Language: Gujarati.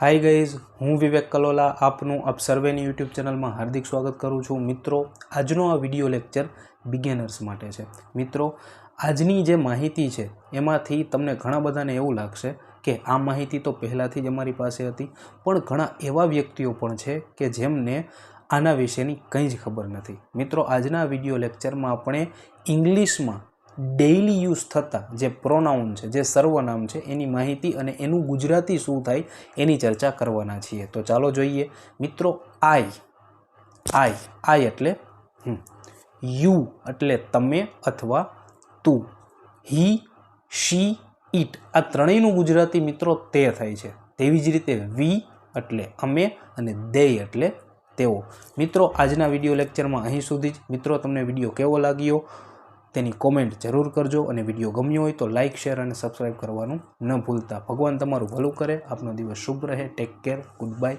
હાય ગઈઝ હું વિવેક કલોલા આપનું આપ સર્વેની યુટ્યુબ ચેનલમાં હાર્દિક સ્વાગત કરું છું. મિત્રો, આજનો આ વિડિયો લેક્ચર બિગેનર્સ માટે છે. મિત્રો, આજની જે માહિતી છે, એમાંથી તમને ઘણા બધાને એવું લાગશે કે આ માહિતી તો પહેલાંથી જ અમારી પાસે હતી, પણ ઘણા એવા વ્યક્તિઓ પણ છે કે જેમને આના વિશેની કંઈ જ ખબર નથી. મિત્રો, આજના વીડિયો લેક્ચરમાં આપણે ઇંગ્લિશમાં ડેઇલી યુઝ થતા જે પ્રોનાઉન છે, જે સર્વનામ છે, એની માહિતી અને એનું ગુજરાતી શું થાય એની ચર્ચા કરવાના છીએ. તો ચાલો જોઈએ. મિત્રો આઈ આઈ આઈ એટલે યુ એટલે તમે અથવા તું. હી શી ઈટ આ ત્રણેયનું ગુજરાતી મિત્રો તે થાય છે. તેવી જ રીતે વી એટલે અમે અને દે એટલે તેઓ. મિત્રો, આજના વીડિયો લેક્ચરમાં અહીં સુધી જ. મિત્રો, તમને વીડિયો કેવો લાગ્યો? તેની કોમેન્ટ જરૂર કરજો અને વીડિયો ગમ્યો હોય તો લાઇક શેર અને સબસ્ક્રાઈબ કરવાનું ન ભૂલતા. ભગવાન તમારું ભલું કરે. આપનો દિવસ શુભ રહે. Take care good bye